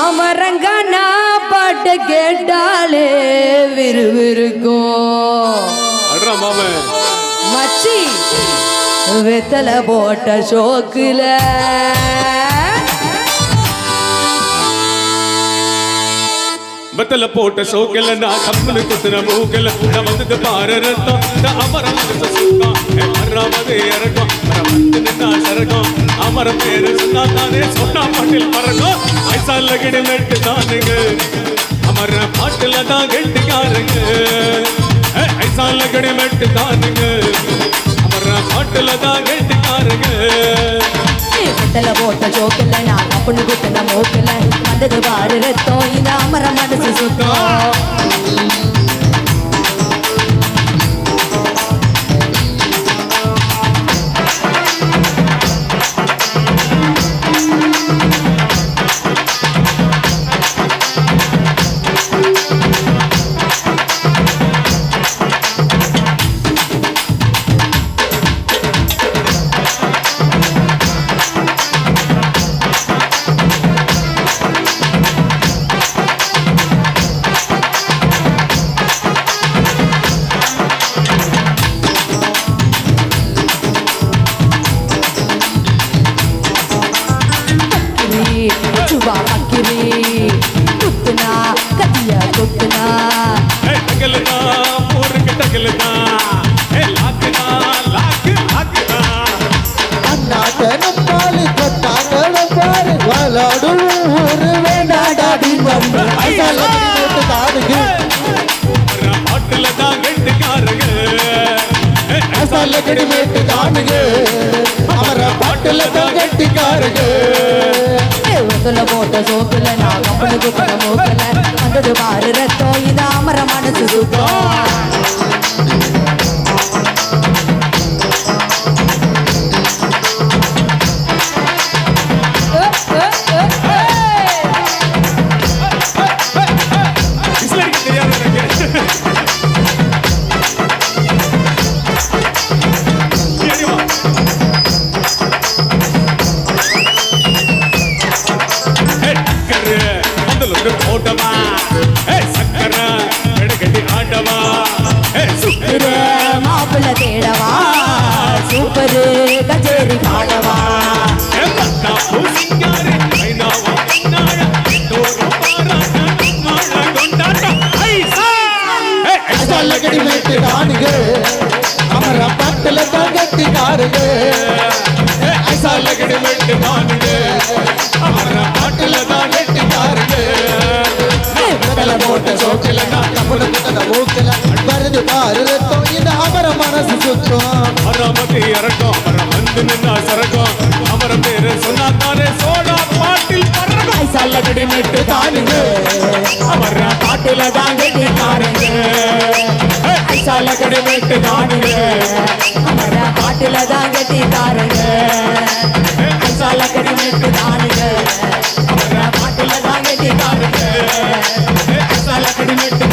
அமரங்கனா பாட்டு கேட்டாலே விறுவிறுக்கும் மச்சி வெத்தல போட்ட ஷோக்குல வெத்தல போட்ட சோக்கல நான் கப்பல் குத்துன மூக்கல. நான் வந்தது பாரு ரத்தம். நான் அமரம் சுத்தம். அமரம் வந்து நின்னா சரகம் அமரம் பேரு சொன்னா தானே சொன்னா பாட்டில் பறக்கும். ஐசால கிடி மெட்டு தானுங்க. அமர பாட்டுல தான் கெட்டிக்காருங்க ஐசால கிடி மெட்டு தானுங்க. அமர பாட்டுல தான் கெட்டிக்காருங்க வெத்தல போட்ட ஷோக்குல நான் அப்படின்னு குத்துன மோக்கில் வந்தது பாரு ரத்தம். டகலுதா போருக்கு ஏ லாக்குதா லாக்கு லாக்குதா பாலு பாரு ஊரு போட்டு பாட்டுல தான் கெட்டுக்காரங்க கடிமேட்டு அவர பாட்டுல தான் போட்ட சோப்புல நான் கப்புனு குத்துன போக்கல வந்தது பாரு அமர மனசு சுத்தம் விசில் அடிக்க தெரியாது எனக்கு ஏடி வா. ஏய், டக்கரு, அதுல போட்டவா ஏய் சக்கர மாப்பிள்ள தேடவா சூப்பரு கச்சேரி பாடவா ஐநாவா பின்னாழ எல்லோரும் பாராட்ட கும்மாள கொண்டாட்டம் ஐசா ஏய் ஐசால கடிமேட்டு வருது பாரு ரத்தம். இந்த அமர மனசு சுத்தம். அறமதி இறக்கம். அறம் வந்து நின்னா சரகம் அமர பேரு சொன்னா தானே சோடா பாட்டில் பறகம் சல்லகடி நட்டு தானுங்க. அமர காட்டுல தாங்க தானுங்க. சல்லகடி நட்டு தானுங்க. அமர காட்டுல தாங்க தாருங்க சல்லகடி நட்டு தானுங்க. அமர காட்டுல தாங்க தாருங்க சல்லகடி நட்டு